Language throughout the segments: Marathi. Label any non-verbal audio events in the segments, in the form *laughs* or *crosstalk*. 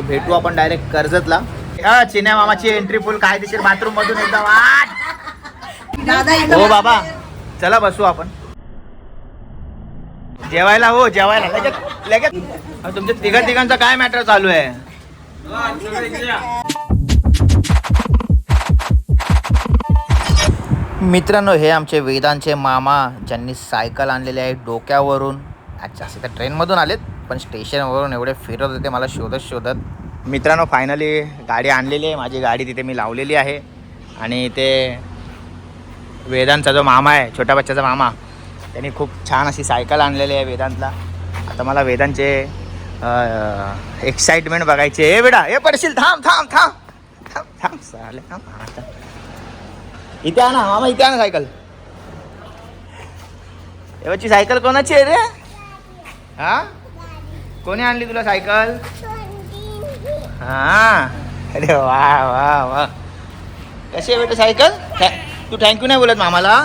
भेटू आपण डायरेक्ट कर्जतला. हा, चिन्या मामाची एंट्री फुल कायदेशीर बाथरूम मधून एकदम हो बाबा. चला बसू आपण. जेवायला हो जेवायला. लगेच लगेच. तुमच्या तिघा तिघांचा काय मॅटर चालू आहे? मित्रांनो हे आमचे वेदांचे मामा ज्यांनी सायकल आणलेली आहे डोक्यावरून. अच्छा असे तर ट्रेनमधून आलेत. पण स्टेशनवरून एवढे फिरत होते मला शोधत शोधत. मित्रांनो फायनली गाडी आणलेली आहे. माझी गाडी तिथे मी लावलेली आहे. आणि ते वेदांतचा जो मामा आहे छोट्या बच्चाचा मामा त्यांनी खूप छान अशी सायकल आणलेली आहे वेदांतला. आता मला वेदांतचे एक्साइटमेंट बघायचे ए बेटा ए पडशील थांब थांब थांब. थांब थांब चालेल थांब आता. इथे आणा मामा इथे आणा सायकल. एवढची सायकल कोणाची आहे रे? हां? कोणी आणली तुला सायकल? हा. अरे वा वा वा. कशी आहे बेटा सायकल? थॅ- तू थँक्यू नाही बोलत मामाला?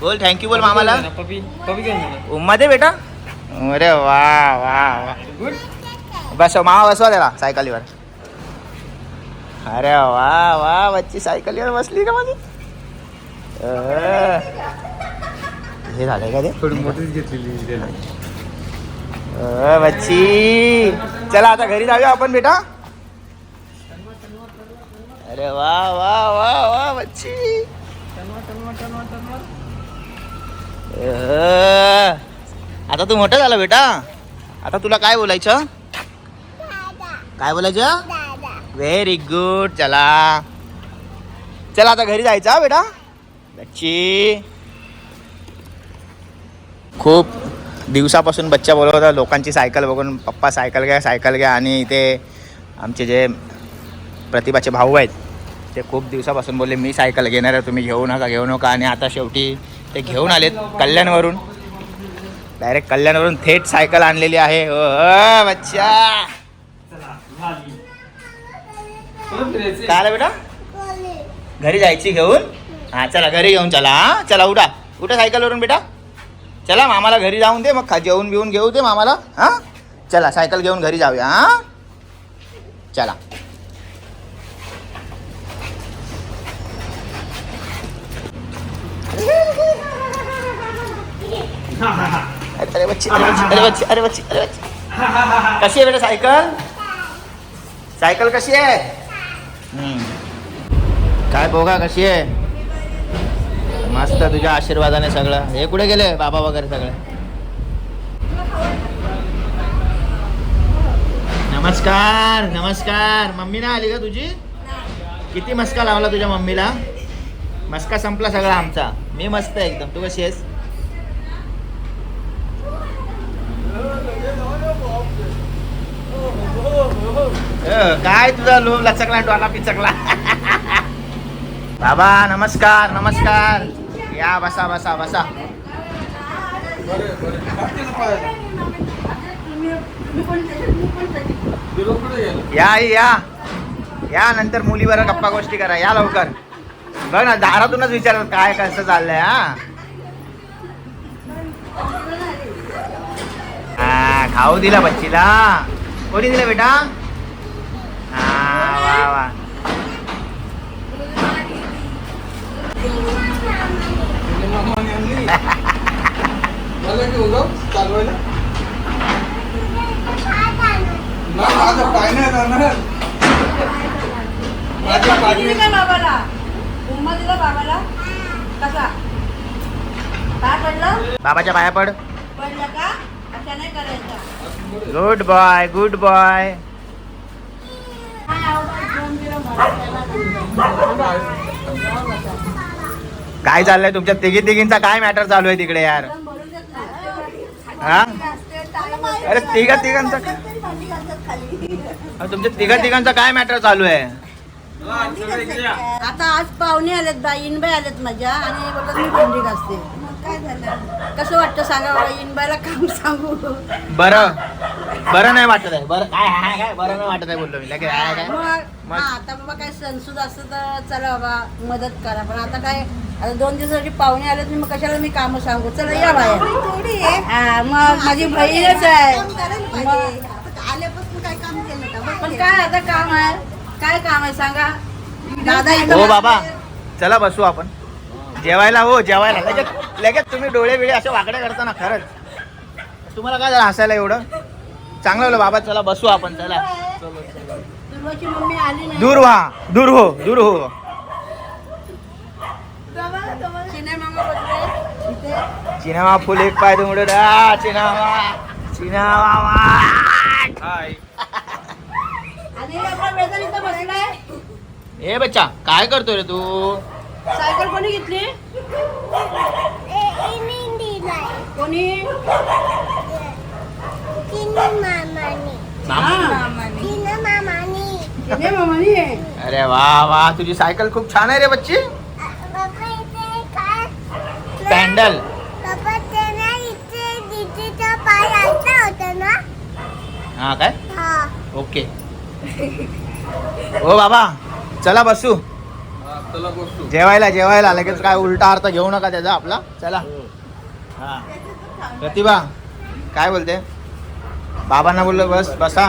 बोल थँक्यू बोल मामाला. उम्मा दे बेटा? अरे वा वा वा. गुड बस मामा बसवा त्याला सायकलीवर. अरे वा वा बच्ची सायकलीवर बसली का माझी. हे झालंय का ते? थोडी मोठीच घेतलेली बच्ची. चला आता घरी जाऊया आपण बेटा. अरे वा वा वा वा बच्ची. आता तू मोठा झाला बेटा. आता तुला काय बोलायचं? काय बोलायचं? व्हेरी गुड चला. चला आता घरी जायचं बेटा. बच्ची. खूप दिवसापासून बच्चा बोलत होता लोकांची सायकल बघून पप्पा सायकल घ्या सायकल घ्या. आणि इथे आमचे जे प्रतिभाचे भाऊ आहेत ते खूप दिवसापासून बोलले मी सायकल घेणार आहे तुम्ही घेऊ नका घेऊ नका. आणि आता शेवटी ते घेऊन आलेत कल्याणवरून. डायरेक्ट कल्याणवरून थेट सायकल आणलेली आहे. हो बच्चा! काय आलं बेटा? घरी जायची घेऊन? हा चला घरी घेऊन चला हा. चला उठा. उठा सायकलवरून बेटा. चला मामाला घरी जाऊन दे मग खा जेवून बिवून घेऊ दे मामाला हा? चला सायकल घेऊन घरी जाऊया हा? चला. अरे बच्ची अरे बच्ची अरे बच्ची अरे बच्ची कशी आहे बेटा सायकल? सायकल कशी आहे? काय बोगा कशी आहे? मस्त तुझ्या आशीर्वादाने सगळं. हे कुठे गेले? बाबा वगैरे सगळे? नमस्कार नमस्कार. मम्मी ना आली का तुझी? किती मस्का लावला तुझ्या मम्मीला? मस्का संपला सगळा आमचा. मी मस्त आहे एकदम. तू कशी आहेस? काय तुझा लोभ लचकला डोला पिचकला? *laughs* बाबा नमस्कार नमस्कार. या बसा बसा बसा या या या नंतर मुलीवर गप्पा गोष्टी करा. या लवकर. बघ ना दारातूनच विचारतात काय कसं चाललंय हा? हा खाऊ दिला बच्चीला. कोणी दिलं बेटा? हा वा वा. मला घेऊन जाऊ चालवायला? नाही, माझं पाय नाही जाणार. माझ्या पाय दिली का बाबाला? उम्मा दिला बाबाला? कसा? काय पडलं? बाबाच्या पाया पड. पडलं का? अशा नाही करायचा. गुड बॉय गुड बॉय काय काय चाललंय तुमच्या तिघी तिघींचा काय मॅटर चालू आहे तिकडे यार? हा? अरे तिघा तिघांचा तुमच्या तिघा तिघांचा काय मॅटर चालू आहे? आता आज पाहुणे आलेत बाई इनबाई आलेत माझ्या आणि बोलतात मी भांडी घासते. काय झालं? कसं वाटतं सांगा बाबा इनबाईला काम सांगू. बरं. बरं नाही वाटत आहे. बरं काय हाय काय? बरं नाही वाटत आहे बोललो मी. लगेच हाय काय? मग? हा आता बाबा काय सणसूद असतं तर चला बाबा मदत करा. पण आता काय आता दोन दिवसाची पाहुणे आलेत मी मग कशाला मी कामं सांगू? चला या बाहेर. हा मग माझी बहीणच आहे. मग आल्यापासून काय काम मग काय आता काम आहे? काय काम आहे? सांगा. दादा इथं हो बाबा. चला बसू आपण. जेवायला हो जेवायला. लगेच लगेच तुम्ही डोळे बिळे असे वाकडे करता ना खरंच. तुम्हाला काय झालं हसायला एवढं? चांगलं झालं बाबा चला बसू आपण चला. दुर्वाची मम्मी आली नाही दूर व्हा दूर हो दूर हो. चिनामा फुल एक पाय तुमडे चिनामा चिनामा हाय. आणि आपला वेदन इथं बसलाय. ए बच्चा काय करतोय रे तू? सायकल कोणी घेतली कोणी चिने मामानी। अरे वा वा तुझी सायकल खूप छान आहे रे बच्ची। पॅन्डल हा काय ओके हो। बाबा चला बसू चला बसू जेवायला जेवायला. लगेच काय उलटा अर्थ घेऊ नका त्याचा आपला. चला. हा. प्रतिभा काय बोलते? बाबांना बोललो बस बसा.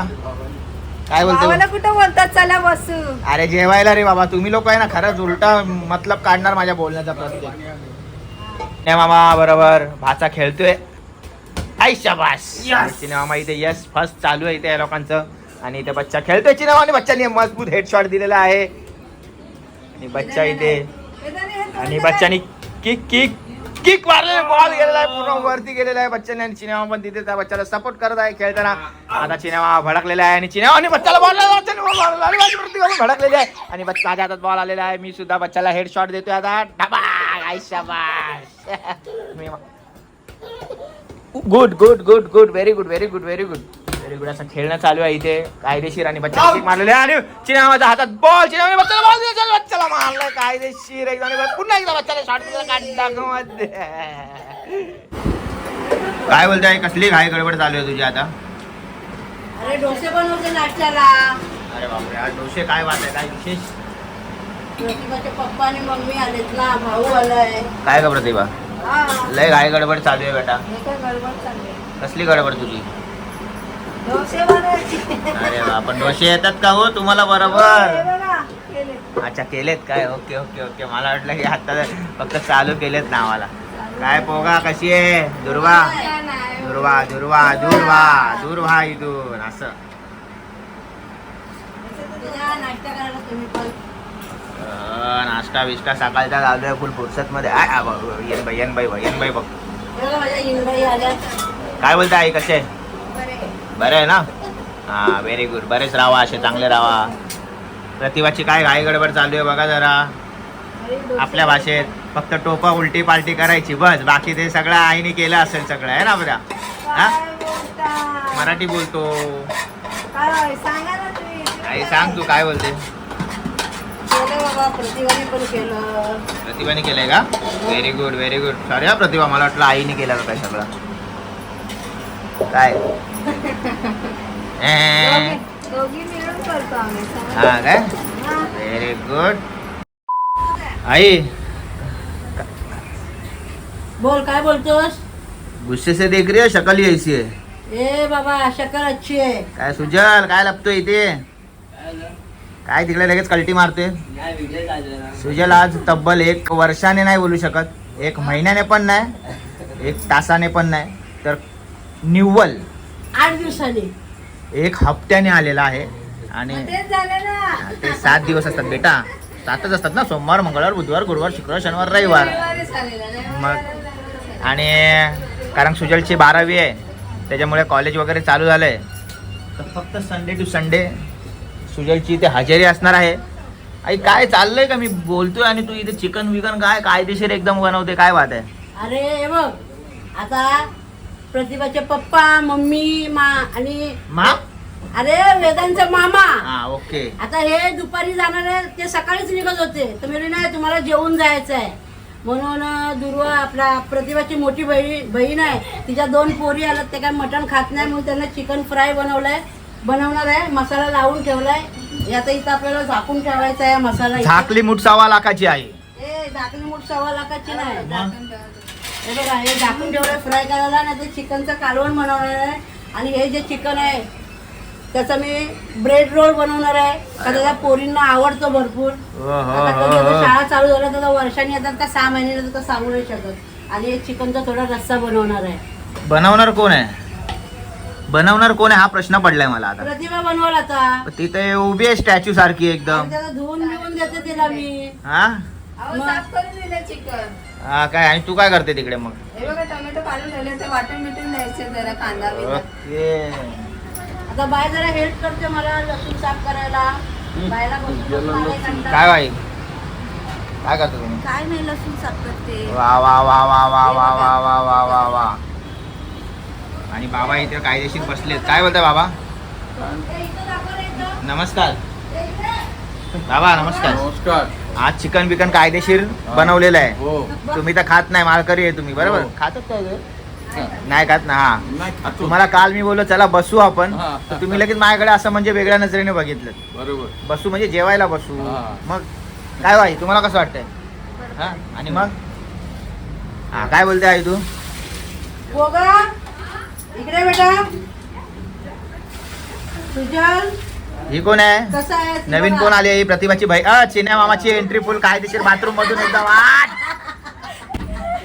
काय बोलते? कुठं बोलतात? चला बसू. अरे जेवायला रे बाबा. तुम्ही लोक आहे ना खरंच उलटा मतलब काढणार माझ्या बोलण्याचा प्रत्येक. नाही मामा बरोबर. भाचा खेळतोय. आई शाबास. चिने मामा इथे यस फर्स्ट चालू आहे इथे या लोकांचं. आणि इथे बच्चा खेळतोय. चिने मामा बच्चाने मजबूत हेडशॉट दिलेला आहे. आणि बच्चा इथे. आणि बच्चानी किक किक किक मारले बॉल गेलेला आहे पूर्ण वरती गेलेला आहे. बच्चाने आणि चिनेमा पण तिथे त्या बच्चाला सपोर्ट करत आहे खेळताना. आता चिनेमा भडकलेला आहे आणि चिनेमा आणि बच्चाला बॉल भडकलेली आहे. आणि बच्चा माझ्या हातात बॉल आलेला आहे. मी सुद्धा बच्चाला हेड शॉट देतोय आता. डबा I *laughs* me good good good good very good very good very good good असं खेळणं चालू आहे इथे. कायदेशीर आणि बच्चा किक मारलेले आणि चिनामाच्या हातात बॉल चिनामाने बच्चाला बॉल दिला बच्चाला मारलाय कायदेशीर एकदम. आणि पुन्हा एकदा बच्चाला शॉट दिला मध्ये. काय बोलताय कसली घाई गडबड चालू आहे तुझी आता? अरे डोसे बनवते नाश्त्याला. अरे बापरे आज डोसे काय बात आहे? काय विशेष? प्रतिभाचे पप्पा आणि मम्मी आलेत ना भाऊ आलाय. काय ग प्रतिभा? हा. लय घाई गडबड चालू आहे बेटा. हे काय गडबड चालली आहे. कसली गडबड तुझी? अरे वा पण डोसे येतात का हो तुम्हाला हे बरोबर केले. अच्छा केलेत काय? Okay okay okay. मला वाटलं की आता फक्त चालू केलेत ना आम्हाला काय पोगा कशी आहे? दुर्वा. दुर्वा दुर्वा दुर्वा दुर्वा इथून असं. नाश्ता बिष्टा सकाळचा चालू आहे फुल फुरसत मध्ये येन बाई येन बाई बघ, येन बाई बघ हे काय बोलता आई कसे? बरे. आहे ना? हा व्हेरी गुड बरेच राहा असे चांगले राहा प्रतिभाची काय घाई गडबड चालू आहे बघा जरा. आपल्या भाषेत फक्त टोपा उलटी पालटी करायची बस. बाकी ते सगळं आईने केलं असेल सगळं आहे ना हा? बोलता? मराठी बोलतो. आई सांग तू काय बोलते? प्रतिभाने केलंय का? Very good very good sorry हा प्रतिभा मला वाटलं आईने केलं काय सगळं. काय? *laughs* सांगा. हा काय. व्हेरी गुड आई. बोल काय बोलतोस? गुस्से से देख रही है शक्ल ही ऐसी है. ए बाबा शक्कल अच्छी आहे काय सुजल काय लपतोय इथे? काय तिकडे लगेच कल्टी मारतोय? सुजल आज तब्बल एक वर्षाने नाही बोलू शकत. एक महिन्याने पण नाही एक तासाने पण नाही. तर निव्वल. आठ दिवसांनी. एक हप्त्याने आलेला आहे आणि मग तेच झालं ना. ते सात दिवस असतात बेटा. सातच असतात ना सोमवार मंगळवार बुधवार गुरुवार शुक्रवार शनिवार रविवार. रविवारीच आलेला, रविवारी मग-. आणि कारण सुजलची बारावी आहे त्याच्यामुळे कॉलेज वगैरे चालू झालं आहे तर फक्त संडे टू संडे सुजलची इथे हजेरी असणार आहे. आई काय चाललंय का? मी बोलतोय आणि तू इथे चिकन विकन काय कायदेशीर एकदम बनवते काय बात आहे? अरे हे बघ. आता प्रतिभाचे पप्पा मम्मी मा आणि मा? अरे वेदांचा मामा. हा ओके. आता हे दुपारी जाणार आहे ते सकाळीच निघत होते. तर मी नाही तुम्हाला जेवून जायचं आहे. म्हणून दुर्वा आपला प्रतिभाची मोठी बहीण बहीण आहे तिच्या दोन पोरी आल्यात ते काय मटण खात नाही म्हणून त्यांना चिकन फ्राय बनवलाय बनवणार आहे मसाला लावून ठेवलाय. आता इथं आपल्याला झाकून ठेवायचा आहे मसाला. झाकली मुठ सव्वा लाखाची आई ए झाकली मूठ सव्वा लाखाची नाही? हे बघा हे झाकून ठेवलंय फ्राय करायला नाही तर चिकनचं कालवण बनवणार आहे. आणि हे जे चिकन आहे त्याचा मी ब्रेड रोल बनवणार आहे का त्याला पोरींना आवडतो भरपूर. हो, हो, आता कधी हो, आता हो. शाळा चालू झाल्या तर वर्षांनी येतात का सहा महिने येतात तर सांगू नाही शकत आणि एक चिकनचा थोडा रस्सा बनवणार आहे. बनवणार कोण आहे? बनवणार कोण आहे? हा प्रश्न पडलाय मला आता. प्रतिभा बनवल आता. तिथे उभी आहे स्टॅच्यू सारखी एकदम. त्याला धुवून बिवून देते तिला मी. हा? अहो मग? साफ करून दिलं चिकन. हा काय आणि तू काय करते तिकडे मग हे बघा टोमॅटो काढून ठेवले ते वाटून बिटून द्यायचे जरा कांदा बिंदा ओके आता बाय जरा हेल्प करते मला लसूण साफ करायला बायला बसून बसून आलाय कंटाळा. काय बाई काय करतो तुम्ही काय नाही लसूण साफ करते वा वा वा वा वा वा वा वा वा वा वा आणि बाबा इथे कायदेशीर बसलेत काय बोलताय बाबा नमस्कार बाबा नमस्कार. नमस्कार. आज चिकन बिकन कायदेशीर बनवलेलं आहे. हो. तुम्ही तर खात नाही मालकरी आहे तुम्ही बरोबर? हो. काय ते? नाही खात ना हा. नाही खातो. तुम्हाला काल मी बोललो चला बसू आपण. हा. तर तुम्ही लगेच माझ्याकडे असं म्हणजे वेगळ्या नजरेने बघितलं. बरोबर. बसू म्हणजे जेवायला बसू. हा. मग? काय बाई तुम्हाला कसं वाटतंय? हा? आणि मग? हा काय बोलते आई तू? इकडे बेटा. सुजल. ही कोण आहे? नवीन. कोण आली ही प्रतिभाची भाई अ चिन्या मामाची एंट्री फुल कायदेशीर बाथरूम मधून एकदम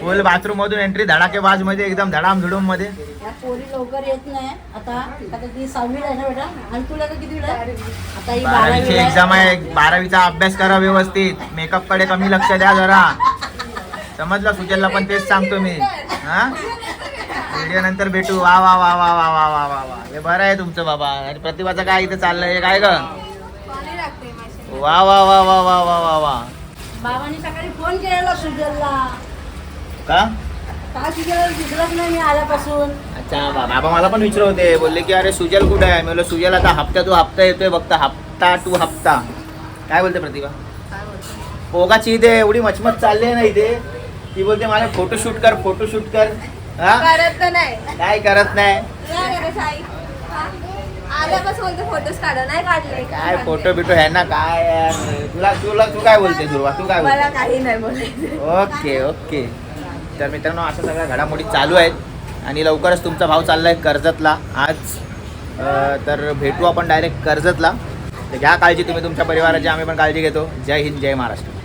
फुल बाथरूम मधून एंट्री धडाकेबाजमध्ये एकदम धडाम धुडूममध्ये. या पोरी लवकर येत नाही. आता आता ती सहावीला आहे ना बेटा? आणि तुला का किती वेळा आता ही बारावीची एक्झाम आहे. बारावीचा अभ्यास करा व्यवस्थित. मेकअपकडे कमी लक्ष द्या जरा. समजलं? सुजलला पण तेच सांगतो मी. हा? व्हिडिओ नंतर भेटू वा वा वा वा वा वा वा वा वा हे बरं आहे तुमचं बाबा आणि प्रतिभाचं काय इथं चाललंय हे काय ग वा वा वा वा वा वा वा वा बाबांनी सकाळी फोन केलेला सुजलला का काय सुजलला दिसलंच नाही मी आल्यापासून अच्छा बा- बाबा मला पण विचारत होते बोलले की अरे सुजल कुठे आहे मी बोललो सुजल आता हप्ता टू हप्ता येतोय बघता हप्ता टू हप्ता काय बोलते प्रतिभा पोगाची इथे एवढी मचमच चालली आहे ना इथे ती बोलते मला फोटोशूट कर फोटोशूट कर हा करत नाही. काय करत नाही. फोटोज काढा काढले. काय फोटो बिटो आहे ना काय. तुला तुला तू काय बोलते दुर्वा तू काय बोलते? काही नाही बोलायचं. Okay okay. तर मित्रांनो अशा सगळ्या घडामोडी चालू आहेत. आणि लवकरच तुमचा भाव चाललाय कर्जतला. आज तर भेटू आपण डायरेक्ट कर्जतला. तर घ्या काळजी तुम्ही तुमच्या परिवाराची. आम्ही पण काळजी घेतो. जय हिंद जय महाराष्ट्र.